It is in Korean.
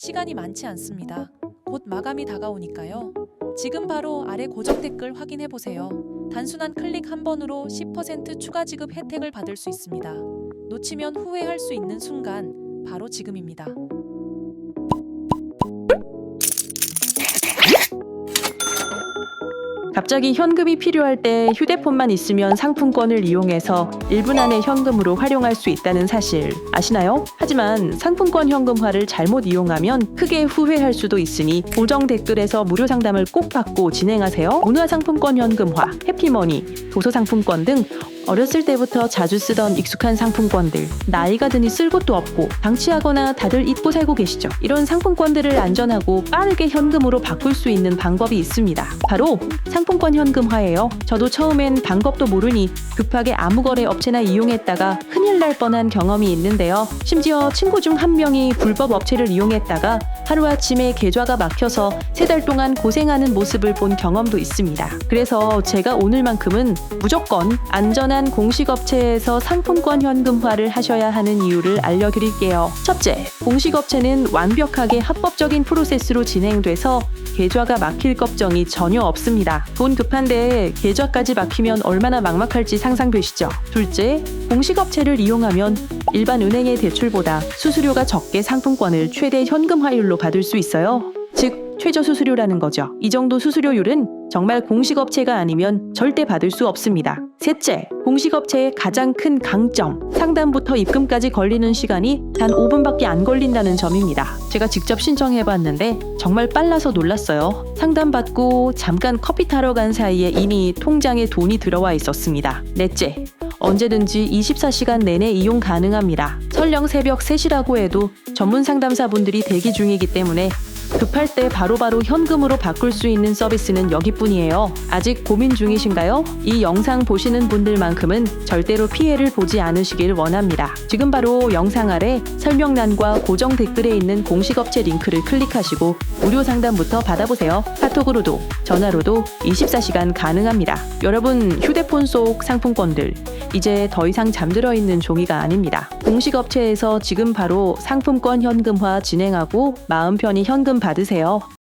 시간이 많지 않습니다. 곧 마감이 다가오니까요. 지금 바로 아래 고정 댓글 확인해 보세요. 단순한 클릭 한 번으로 10% 추가 지급 혜택을 받을 수 있습니다. 놓치면 후회할 수 있는 순간 바로 지금입니다. 갑자기 현금이 필요할 때 휴대폰만 있으면 상품권을 이용해서 1분 안에 현금으로 활용할 수 있다는 사실 아시나요? 하지만 상품권 현금화를 잘못 이용하면 크게 후회할 수도 있으니 고정 댓글에서 무료 상담을 꼭 받고 진행하세요. 문화상품권 현금화, 해피머니, 도서상품권 등 어렸을 때부터 자주 쓰던 익숙한 상품권들. 나이가 드니 쓸 곳도 없고 방치하거나 다들 잊고 살고 계시죠? 이런 상품권들을 안전하고 빠르게 현금으로 바꿀 수 있는 방법이 있습니다. 바로 상품권 현금화예요. 저도 처음엔 방법도 모르니 급하게 아무 거래 업체나 이용했다가 큰일 날 뻔한 경험이 있는데요. 심지어 친구 중 한 명이 불법 업체를 이용했다가 하루아침에 계좌가 막혀서 세 달 동안 고생하는 모습을 본 경험도 있습니다. 그래서 제가 오늘만큼은 무조건 안전한 공식 업체에서 상품권 현금화를 하셔야 하는 이유를 알려드릴게요. 첫째, 공식 업체는 완벽하게 합법적인 프로세스로 진행돼서 계좌가 막힐 걱정이 전혀 없습니다. 돈 급한데 계좌까지 막히면 얼마나 막막할지 상상되시죠? 둘째, 공식 업체를 이용하면 일반 은행의 대출보다 수수료가 적게 상품권을 최대 현금화율로 받을 수 있어요. 즉, 최저 수수료라는 거죠. 이 정도 수수료율은 정말 공식 업체가 아니면 절대 받을 수 없습니다. 셋째, 공식 업체의 가장 큰 강점, 상담부터 입금까지 걸리는 시간이 단 5분밖에 안 걸린다는 점입니다. 제가 직접 신청해봤는데 정말 빨라서 놀랐어요. 상담받고 잠깐 커피 타러 간 사이에 이미 통장에 돈이 들어와 있었습니다. 넷째, 언제든지 24시간 내내 이용 가능합니다. 설령 새벽 3시라고 해도 전문 상담사분들이 대기 중이기 때문에 급할 때 바로 바로 현금으로 바꿀 수 있는 서비스는 여기뿐이에요. 아직 고민 중이신가요? 이 영상 보시는 분들만큼은 절대로 피해를 보지 않으시길 원합니다. 지금 바로 영상 아래 설명란과 고정 댓글에 있는 공식 업체 링크를 클릭하시고 무료 상담부터 받아보세요. 카톡으로도 전화로도 24시간 가능합니다. 여러분 휴대폰 속 상품권들 이제 더 이상 잠들어 있는 종이가 아닙니다. 공식 업체에서 지금 바로 상품권 현금화 진행하고 마음 편히 현금 받으세요.